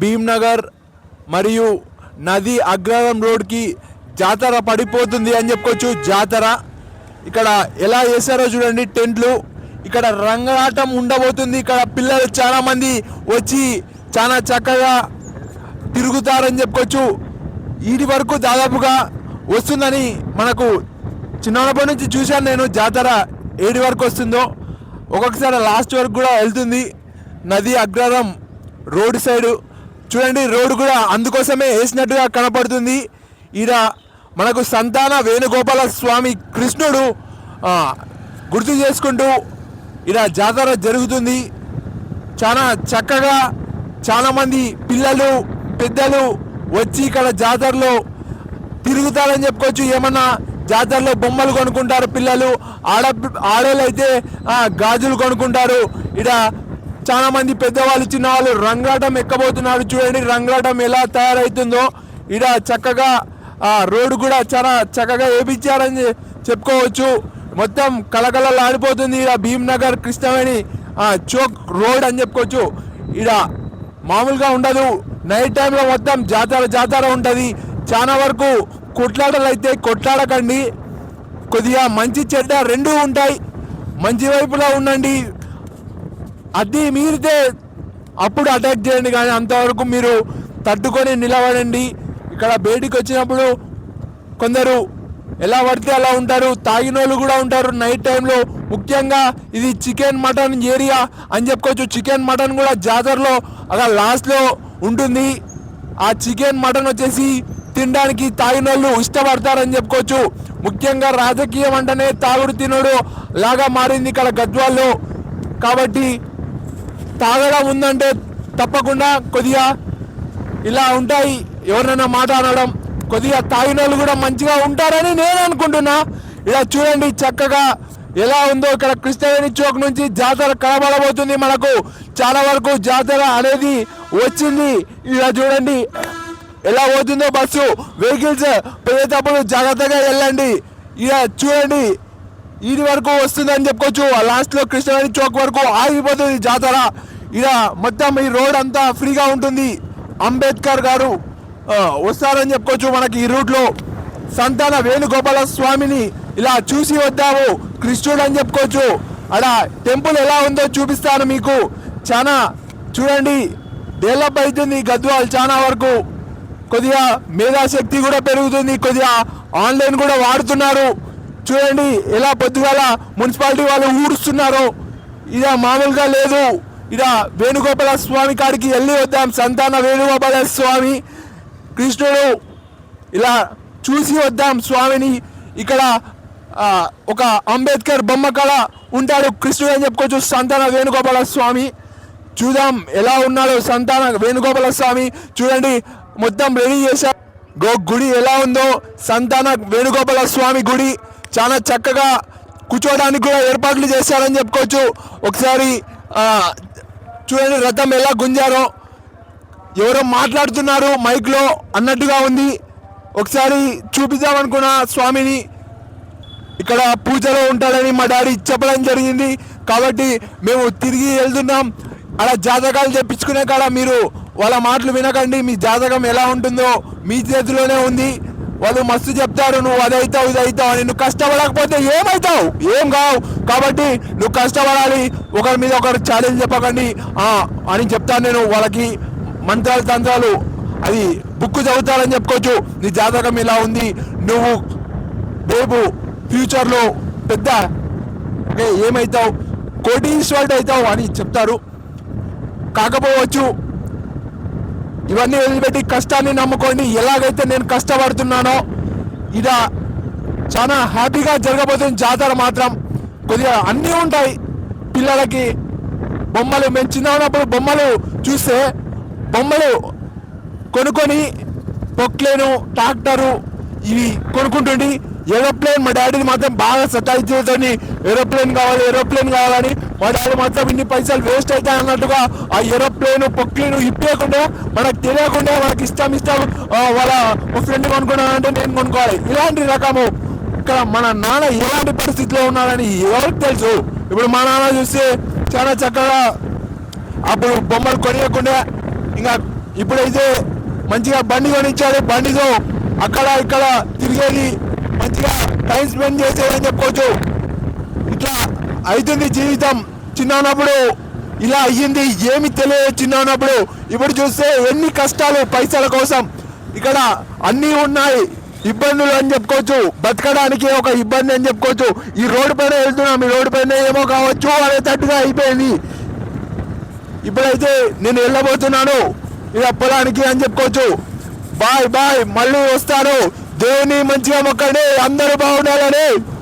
భీమ్నగర్ మరియు నది అగ్రహారం రోడ్కి జాతర పడిపోతుంది అని చెప్పుకోవచ్చు. జాతర ఇక్కడ ఎలా చేశారో చూడండి టెంట్లు. ఇక్కడ రంగరాటం ఉండబోతుంది. ఇక్కడ పిల్లలు చాలామంది వచ్చి చాలా చక్కగా తిరుగుతారని చెప్పుకోవచ్చు. వీటి వరకు దాదాపుగా వస్తుందని మనకు చిన్నప్పటి నుంచి చూశాను నేను జాతర ఏడి వరకు వస్తుందో. ఒక్కొక్కసారి లాస్ట్ వరకు కూడా వెళ్తుంది. నది అగ్రహారం రోడ్ సైడ్ చూడండి రోడ్డు కూడా అందుకోసమే వేసినట్టుగా కనపడుతుంది. ఈడ మనకు సంతాన వేణుగోపాల స్వామి కృష్ణుడు గుర్తు చేసుకుంటూ ఇలా జాతర జరుగుతుంది. చాలా చక్కగా చాలామంది పిల్లలు పెద్దలు వచ్చి ఇక్కడ జాతరలో తిరుగుతారని చెప్పుకోవచ్చు. ఏమన్నా జాతరలో బొమ్మలు కొనుక్కుంటారు పిల్లలు ఆడ ఆడోళ్ళు అయితే గాజులు కొనుక్కుంటారు. ఇలా చాలా మంది పెద్దవాళ్ళు చిన్నవాళ్ళు రంగాటం ఎక్కబోతున్నారు చూడండి రంగాటం ఎలా తయారవుతుందో ఇడ చక్కగా ఆ రోడ్డు కూడా చాలా చక్కగా వేపించారని చెప్పుకోవచ్చు. మొత్తం కలకలలాడిపోతుంది ఇడ భీమ్నగర్ కృష్ణవేణి చోక్ రోడ్ అని చెప్పుకోవచ్చు. ఇడ మామూలుగా ఉండదు. నైట్ టైంలో మొత్తం జాతర జాతర ఉంటుంది. చాలా వరకు కొట్లాటలు అయితే కొట్లాడకండి. కొద్దిగా మంచి చెడ్డ రెండు ఉంటాయి. మంచి వైపులో ఉండండి. అది మీరితే అప్పుడు అటాక్ చేయండి కానీ అంతవరకు మీరు తట్టుకొని నిలబడండి. ఇక్కడ బయటికి వచ్చినప్పుడు కొందరు ఎలా పడితే అలా ఉంటారు. తాగిన వాళ్ళు కూడా ఉంటారు. నైట్ టైంలో ముఖ్యంగా ఇది చికెన్ మటన్ ఏరియా అని చెప్పుకోవచ్చు. చికెన్ మటన్ కూడా జాతరలో అలా లాస్ట్లో ఉంటుంది. ఆ చికెన్ మటన్ వచ్చేసి తినడానికి తాగిన వాళ్ళు ఇష్టపడతారని చెప్పుకోవచ్చు. ముఖ్యంగా రాజకీయం అంటేనే తాగుడు తినడు లాగా మారింది ఇక్కడ గద్వాల్లో. కాబట్టి తాగడం ఉందంటే తప్పకుండా కొద్దిగా ఇలా ఉంటాయి. ఎవరైనా మాట అనడం కొద్దిగా తాగిన వాళ్ళు కూడా మంచిగా ఉంటారని నేను అనుకుంటున్నా. ఇలా చూడండి చక్కగా ఎలా ఉందో ఇక్కడ కృష్ణవేణి చౌక్ నుంచి జాతర కనబడబోతుంది మనకు. చాలా వరకు జాతర అనేది వచ్చింది. ఇలా చూడండి. ఎలా పోతుందో బస్సు వెహికల్స్ పోయేటప్పుడు జాగ్రత్తగా వెళ్ళండి. ఇలా చూడండి. ఇది వరకు వస్తుందని చెప్పుకోవచ్చు. లాస్ట్లో కృష్ణవేణి చౌక్ వరకు ఆగిపోతుంది జాతర. ఇక మొత్తం ఈ రోడ్ అంతా ఫ్రీగా ఉంటుంది. అంబేద్కర్ గారు వస్తారని చెప్పుకోవచ్చు మనకి ఈ రూట్లో. సంతాన వేణుగోపాల స్వామిని ఇలా చూసి వద్దాము. కృష్ణుడు అని చెప్పుకోవచ్చు. అక్కడ టెంపుల్ ఎలా ఉందో చూపిస్తాను మీకు. చాలా చూడండి. డెవలప్ అవుతుంది గద్వాల్ చాలా వరకు. కొద్దిగా మేధాశక్తి కూడా పెరుగుతుంది. కొద్దిగా ఆన్లైన్ కూడా వాడుతున్నారు. చూడండి ఎలా పొద్దుగాల మున్సిపాలిటీ వాళ్ళు ఊడుస్తున్నారు. ఇక మామూలుగా లేదు. ఇలా వేణుగోపాల స్వామి కాడికి వెళ్ళి వద్దాం సంతాన వేణుగోపాల స్వామి. కృష్ణుడు ఇలా చూసి వద్దాం స్వామిని. ఇక్కడ ఒక అంబేద్కర్ బొమ్మ కళ ఉంటాడు కృష్ణుడు అని చెప్పుకోవచ్చు సంతాన వేణుగోపాల స్వామి. చూద్దాం ఎలా ఉన్నాడో సంతాన వేణుగోపాల స్వామి. చూడండి మొత్తం రెడీ చేశారు. గో గుడి ఎలా ఉందో సంతాన వేణుగోపాల స్వామి గుడి. చాలా చక్కగా కూర్చోవడానికి కూడా ఏర్పాట్లు చేశారని చెప్పుకోవచ్చు. ఒకసారి చూడండి రథం ఎలా గుంజారో. ఎవరో మాట్లాడుతున్నారు మైక్లో అన్నట్టుగా ఉంది. ఒకసారి చూపిద్దామనుకున్న స్వామిని ఇక్కడ పూజలో ఉంటాడని మా డాడీ చెప్పడం జరిగింది. కాబట్టి మేము తిరిగి వెళ్తున్నాం. అలా జాతకాలు చెప్పించుకునే కాడ మీరు వాళ్ళ మాటలు వినకండి. మీ జాతకం ఎలా ఉంటుందో మీ చేతిలోనే ఉంది. వాళ్ళు మస్తు చెప్తారు నువ్వు అది ఇదైతావు ఇది అవుతావు అని. నువ్వు కష్టపడకపోతే ఏమవుతావు ఏం కావు. కాబట్టి నువ్వు కష్టపడాలి ఒకరి మీద ఒకరు ఛాలెంజ్ చెప్పకండి. అని చెప్తాను నేను వాళ్ళకి. మంత్రాలు తంత్రాలు అది బుక్ చదువుతారని చెప్పుకోవచ్చు. నీ జాతకం ఇలా ఉంది. నువ్వు రేపు ఫ్యూచర్లో పెద్ద ఏమవుతావు ఏమవుతావు కోటీశ్వరుడు అవుతావు అని చెప్తారు. కాకపోవచ్చు ఇవన్నీ వదిలిపెట్టి కష్టాన్ని నమ్ముకోండి ఎలాగైతే నేను కష్టపడుతున్నానో ఇద చాలా హ్యాపీగా జరగబోతుంది జాతర మాత్రం కొద్దిగా అన్నీ ఉంటాయి. పిల్లలకి బొమ్మలు మేము చిన్న ఉన్నప్పుడు బొమ్మలు చూస్తే బొమ్మలు కొనుక్కొని పొక్లేను ట్రాక్టరు ఇవి కొనుక్కుంటుండి ఏరోప్లేన్ మా డాడీని మాత్రం బాగా సతాయించేతోని ఏరోప్లేన్ కావాలి ఏరోప్లేన్ కావాలని వాడు మాత్రం ఇన్ని పైసలు వేస్ట్ అవుతాయి అన్నట్టుగా ఆ ఏరోప్లేన్ పొక్లేను ఇప్పేయకుండా మనకు తెలియకుండా మనకి ఇష్టం ఇష్టం వాళ్ళ ఫ్రెండ్ కొనుక్కున్నానంటే నేను కొనుక్కోవాలి. ఇలాంటి రకము. ఇక్కడ మన నాన్న ఎలాంటి పరిస్థితిలో ఉన్నాడని ఎవరికి తెలుసు? ఇప్పుడు మా నాన్న చూస్తే చాలా చక్కగా అప్పుడు బొమ్మలు కొనియకుండా ఇంకా ఇప్పుడైతే మంచిగా బండి కొనిచ్చాడు. బండితో అక్కడ ఇక్కడ తిరిగేది మంచిగా టైం స్పెండ్ చేసేదని చెప్పుకోవచ్చు ఇట్లా అవుతుంది జీవితం చిన్నప్పుడు ఇలా అయ్యింది ఏమి తెలియదు చిన్నప్పుడు ఇప్పుడు చూస్తే ఎన్ని కష్టాలు పైసల కోసం. ఇక్కడ అన్నీ ఉన్నాయి. ఇబ్బందులు అని చెప్పుకోవచ్చు. బతకడానికి ఒక ఇబ్బంది అని చెప్పుకోవచ్చు. ఈ రోడ్డు పైన వెళ్తున్నాం ఈ రోడ్డు పైన ఏమో కావచ్చు అనేటట్టుగా అయిపోయింది. ఇప్పుడైతే నేను వెళ్ళబోతున్నాను. ఇక పొలానికి అని చెప్పుకోవచ్చు. బాయ్ బాయ్ మళ్ళీ వస్తాను. దేవుని మంచిగా మొక్కండి. అందరూ బాగుండాలని